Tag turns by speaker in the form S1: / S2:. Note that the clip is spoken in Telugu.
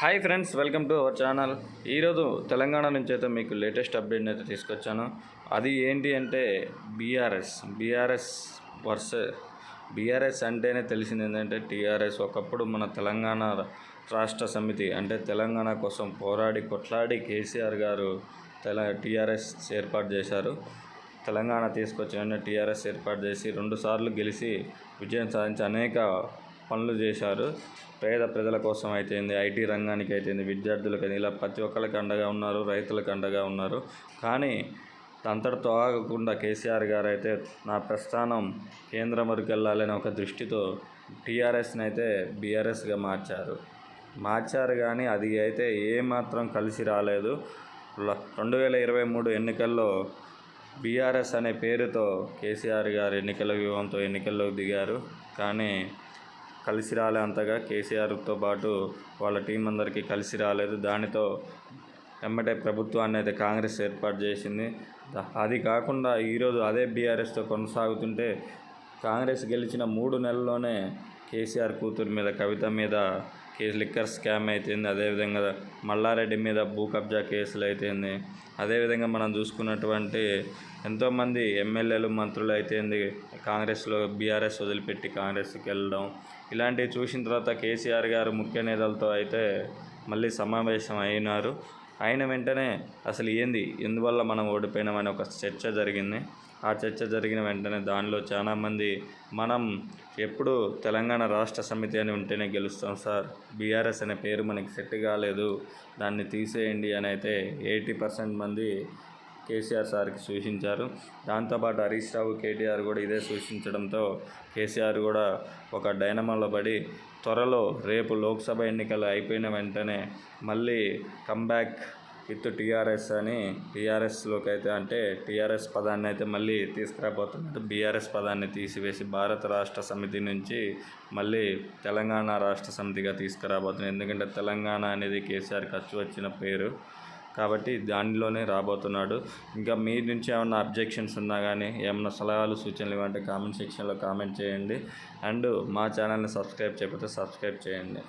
S1: Hi friends welcome to our channel ఈరోజు తెలంగాణ నుంచి అయితే మీకు లేటెస్ట్ అప్డేట్ని అయితే తీసుకొచ్చాను. అది ఏంటి అంటే బీఆర్ఎస్ బీఆర్ఎస్ వర్సెస్ బీఆర్ఎస్ అంటేనే తెలిసింది ఏంటంటే టీఆర్ఎస్ ఒకప్పుడు మన తెలంగాణ రాష్ట్ర సమితి అంటే తెలంగాణ కోసం పోరాడి కొట్లాడి కేసీఆర్ గారు తెల టీఆర్ఎస్ ఏర్పాటు చేశారు. తెలంగాణ తీసుకొచ్చిన టీఆర్ఎస్ ఏర్పాటు చేసి రెండుసార్లు గెలిచి విజయం సాధించి అనేక పనులు చేశారు. పేద ప్రజల కోసం అయితేంది ఐటీ రంగానికి అయితేంది విద్యార్థులకు ఇలా ప్రతి ఒక్కరికి అండగా ఉన్నారు రైతులకు అండగా ఉన్నారు. కానీ అంతటితో ఆగకుండా కేసీఆర్ గారు అయితే నా ప్రస్థానం కేంద్రం వరకు వెళ్ళాలనే ఒక దృష్టితో టీఆర్ఎస్ని అయితే బీఆర్ఎస్గా మార్చారు. మార్చారు కానీ అది అయితే ఏమాత్రం కలిసి రాలేదు. రెండు వేల ఇరవై మూడు ఎన్నికల్లో బీఆర్ఎస్ అనే పేరుతో కేసీఆర్ గారు ఎన్నికల వ్యూహంతో ఎన్నికల్లోకి దిగారు. కానీ కలిసి రాలే అంతగా. కేసీఆర్తో పాటు వాళ్ళ టీం అందరికీ కలిసి రాలేదు. దానితో వెంబడే ప్రభుత్వాన్ని అయితే కాంగ్రెస్ ఏర్పాటు చేసింది. అది కాకుండా ఈరోజు అదే బీఆర్ఎస్తో కొనసాగుతుంటే కాంగ్రెస్ గెలిచిన మూడు నెలల్లోనే కేసీఆర్ కూతురు మీద కవిత మీద కేసు లిక్కర్ స్కామ్ అయితేంది అదేవిధంగా మల్లారెడ్డి మీద భూ కబ్జా కేసులు అయితేంది. అదేవిధంగా మనం చూసుకున్నటువంటి ఎంతోమంది ఎమ్మెల్యేలు మంత్రులు అయితేంది కాంగ్రెస్లో బీఆర్ఎస్ వదిలిపెట్టి కాంగ్రెస్కి వెళ్ళడం. ఇలాంటివి చూసిన తర్వాత కేసీఆర్ గారు ముఖ్య నేతలతో అయితే మళ్ళీ సమావేశం అయినారు. అయిన వెంటనే అసలు ఏంది? ఎందువల్ల మనం ఓడిపోయినామని ఒక చర్చ జరిగింది. ఆ చర్చ జరిగిన వెంటనే దానిలో చాలామంది మనం ఎప్పుడు తెలంగాణ రాష్ట్ర సమితి అని ఉంటేనే గెలుస్తాం సార్. బీఆర్ఎస్ అనే పేరు మనకి సెట్ కాలేదు. దాన్ని తీసేయండి అని అయితే ఎయిటీ పర్సెంట్ మంది కేసీఆర్ సార్కి సూచించారు. దాంతోపాటు హరీష్ రావు కేటీఆర్ కూడా ఇదే సూచించడంతో కేసీఆర్ కూడా ఒక డైనమాలో పడి త్వరలో రేపు లోక్సభ ఎన్నికలు అయిపోయిన వెంటనే మళ్ళీ కంబ్యాక్ విత్ టీఆర్ఎస్ అని టీఆర్ఎస్లోకి అయితే అంటే టీఆర్ఎస్ పదాన్ని అయితే మళ్ళీ తీసుకురాబోతున్నట్టు బీఆర్ఎస్ పదాన్ని తీసివేసి భారత రాష్ట్ర సమితి నుంచి మళ్ళీ తెలంగాణ రాష్ట్ర సమితిగా తీసుకురాబోతున్నారు. ఎందుకంటే తెలంగాణ అనేది కేసీఆర్ ఖర్చు వచ్చిన పేరు. కాబట్టి దానిలోనే రాబోతున్నాడు. ఇంకా మీ నుంచి ఏమన్నా అబ్జెక్షన్స్ ఉన్నా కానీ ఏమన్నా సలహాలు సూచనలు ఇవ్వంటే కామెంట్ సెక్షన్లో కామెంట్ చేయండి. అండ్ మా ఛానల్ని సబ్స్క్రైబ్ చేయకపోతే సబ్స్క్రైబ్ చేయండి.